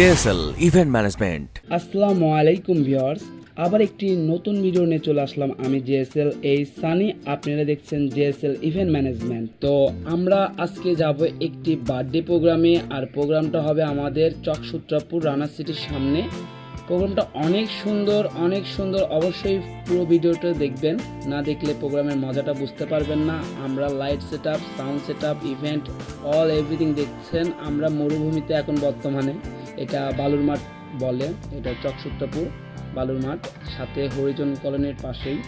JSL event management. আসসালামু আলাইকুম viewers, আবার একটি নতুন ভিডিও নিয়ে চলে আসলাম আমি জেএসএল, এই সানি, আপনারা দেখছেন জেএসএল ইভেন্ট ম্যানেজমেন্ট। তো আমরা আজকে যাব একটি বার্থডে প্রোগ্রামে, আর প্রোগ্রামটা হবে আমাদের চকসূত্রাপুর রানা সিটির সামনে। প্রোগ্রামটা অনেক সুন্দর অনেক সুন্দর, অবশ্যই পুরো ভিডিওটা দেখবেন। না দেখলে প্রোগ্রামের মজাটা বুঝতে পারবেন না। আমরা light set up sound set up event, all everything দেখছেন। আমরা মরুভূমিতে এখন বর্তমানে। এটা বালুর মাঠ বলে, এটা চকসূত্রপুর বালুর মাঠ। সাথে হরিজন কলোনির পাশেই।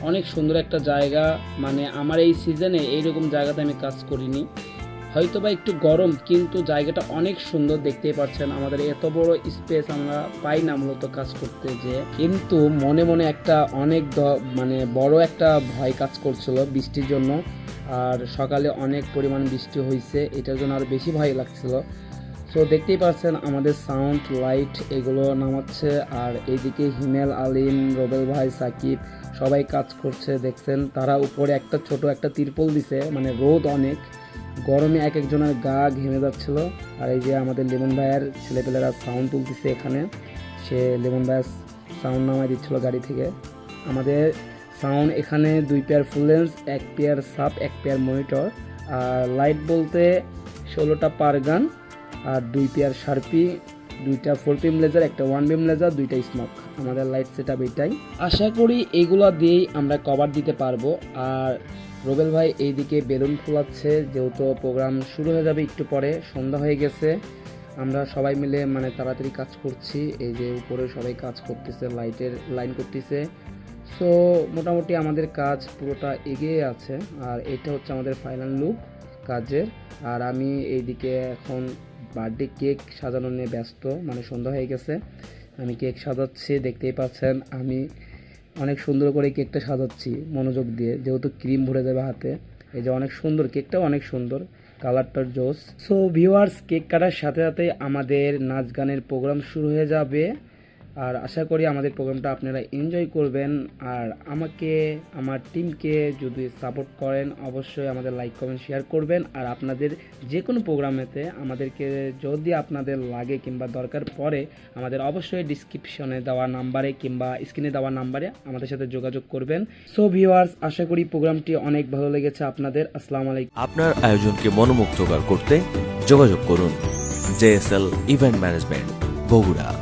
অনেক সুন্দর একটা জায়গা মানে আমার এই সিজনে এইরকম জায়গাতে আমি কাজ করিনি। হয়তো বা একটু গরম, কিন্তু জায়গাটা অনেক সুন্দর দেখতেই পাচ্ছেন। আমাদের এত বড় স্পেস আমরা পাই না মূলত কাজ করতে যে। কিন্তু মনে মনে একটা অনেক মানে বড় একটা ভয় কাজ করছিল বৃষ্টির জন্য। আর সকালে অনেক পরিমাণ বৃষ্টি হয়েছে এটার জন্য আরও বেশি ভয় লাগছিল। সো দেখতেই পাচ্ছেন আমাদের সাউন্ড লাইট এগুলো নামাচ্ছে, আর এইদিকে হিমেল, আলিম, রবেল ভাই, সাকিব সবাই কাজ করছে, দেখছেন? তারা উপরে একটা ছোট একটা তিরপল দিছে মানে রোদ অনেক। গরমে এক একজনের গা ঘেমে যাচ্ছিল। আর এই যে আমাদের লেমন ভাইয়ের ছেলেপেলেরা সাউন্ড তুলতেছে এখানে। সে লেমন ভাইয়ের সাউন্ড নামায় দিচ্ছিল গাড়ি থেকে। আমাদের সাউন্ড এখানে দুই পেয়ার ফুল লেন্স এক পেয়ার সাপ এক পেয়ার মনিটর আর লাইট বলতে ষোলোটা পার গান। আর দুই পেয়ার শার্পি দুইটা ফোর পিম লেজার একটা ওয়ান বিম লেজার দুইটা স্মোক আমাদের লাইট সেট আপ এইটাই আশা করি এইগুলো দিয়েই আমরা কভার দিতে পারব। আর রোবেল ভাই, এইদিকে বেলুন ফুলাচ্ছে, যেহেতু প্রোগ্রাম শুরু হয়ে যাবে একটু পরে, সন্ধ্যা হয়ে গেছে। আমরা সবাই মিলে মানে তাড়াতাড়ি কাজ করছি। এই যে উপরে সবাই কাজ করতেছে লাইটের লাইন করতেছে। সো মোটামুটি আমাদের কাজ পুরোটা এগিয়ে আছে। আর এটা হচ্ছে আমাদের ফাইনাল লুক কাজের। আর আমি এইদিকে এখন বার্থডে কেক সাজানো নিয়ে ব্যস্ত মানে সন্ধ্যা হয়ে গেছে। আমি কেক সাজাচ্ছি, দেখতেই পাচ্ছেন, আমি অনেক সুন্দর করে কেকটা সাজাচ্ছি মনোযোগ দিয়ে, যেহেতু ক্রিম ভরে যাবে হাতে। এই যে অনেক সুন্দর, কেকটাও অনেক সুন্দর, কালারটার জোস। সো ভিউয়ার্স কেক কাটার সাথে সাথে আমাদের নাচ গানের প্রোগ্রাম শুরু হয়ে যাবে। আর আশা করি আমাদের প্রোগ্রামটা আপনারা এনজয় করবেন। আর আমাকে, আমার টিমকে যদি সাপোর্ট করেন, অবশ্যই আমাদের লাইক কমেন্ট শেয়ার করবেন। আর আপনাদের যে কোনো প্রোগ্রামেতে আমাদেরকে যদি আপনাদের লাগে কিংবা দরকার পড়ে, আমাদের অবশ্যই ডিসক্রিপশনে দেওয়া নাম্বারে কিংবা স্ক্রিনে দেওয়া নাম্বারে আমাদের সাথে যোগাযোগ করবেন। সো ভিউয়ার্স আশা করি প্রোগ্রামটি অনেক ভালো লেগেছে আপনাদের। আসসালামু আলাইকুম। আপনার আয়োজনকে মনোমুগ্ধকর করতে যোগাযোগ করুন। JSL event management Bogura.